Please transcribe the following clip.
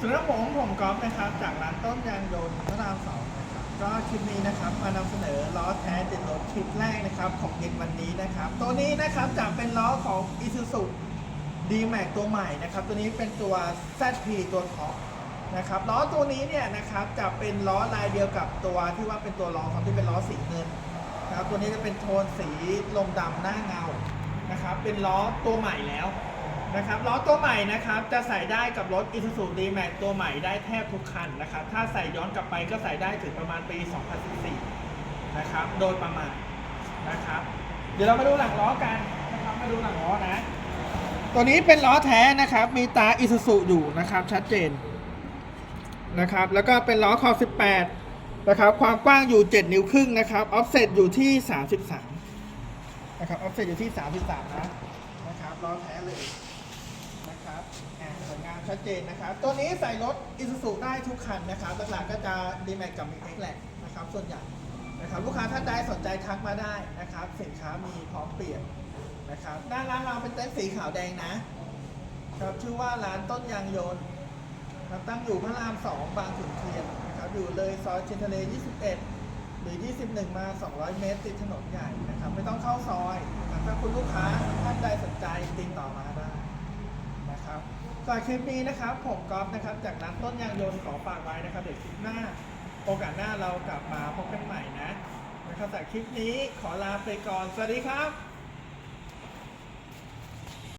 สำหรับผมผมกอล์ฟนะครับ จากร้านต้นยางยนต์พระรามสองนะครับก็คลิปนี้นะครับมานำเสนอล้อแท้ติดรถคลิปแรกนะครับ ของเย็นวันนี้นะครับ ตัวนี้นะครับจะเป็นล้อของ Isuzu D-Max ตัวใหม่นะครับ ตัวนี้เป็นตัว ZP ตัวท็อปนะครับล้อตัวนี้เนี่ยนะครับจะเป็นล้อลายเดียวกับตัวที่ว่าเป็นตัวรองครับที่เป็นล้อสีเงินนะครับตัวนี้จะเป็นโทนสีลมดำหน้าเงานะครับเป็นล้อตัวใหม่แล้ว นะครับล้อตัวใหม่นะครับจะใส่ได้กับรถ Isuzu D-Max ตัวใหม่ได้แทบทุกคันนะครับถ้าใส่ย้อนกลับไปก็ใส่ได้ถึงประมาณปี 2014 นะครับโดยประมาณนะครับเดี๋ยวเรามาดูหลังล้อกันนะครับมาดูหลังล้อนะ ตัวนี้เป็นล้อแท้นะครับมีตา Isuzu อยู่นะครับชัดเจนนะครับแล้วก็เป็นล้อคอ18นะครับความกว้างอยู่ 7 นิ้วครึ่งนะครับออฟเซตอยู่ที่ 33นะครับออฟเซตอยู่ที่ 33 นะนะครับล้อแท้เลย นะครับอ่าสวยงามชัดเจนนะครับ ตัวนี้ใส่รถ Isuzu ได้ทุกคันนะครับหลักๆก็จะ D-Max กับ MX แหละนะครับ ส่วนใหญ่นะครับลูกค้าท่านใดสนใจทักมาได้นะครับ สินค้ามีพร้อมเปลี่ยนนะครับด้านร้านเราเป็นเต็นท์สีขาวแดงนะครับชื่อว่าร้านต้นยางยนต์ครับตั้งอยู่พระราม2บางขุนเทียนนะครับอยู่เลยซอยเชนทะเล 21 หรือ 21 มา 200 เมตรติดถนนใหญ่นะครับ ไม่ต้องเข้าซอยนะครับถ้าคุณลูกค้าท่านใดสนใจ จากคลิปนี้นะครับผมกอล์ฟนะครับ จากร้านต้นยางยนต์ขอฝากไว้นะครับ เดี๋ยวคลิปหน้า โอกาสหน้าเรากลับมาพบกันใหม่นะนะครับแต่คลิปนี้ขอลาไปก่อน สวัสดีครับ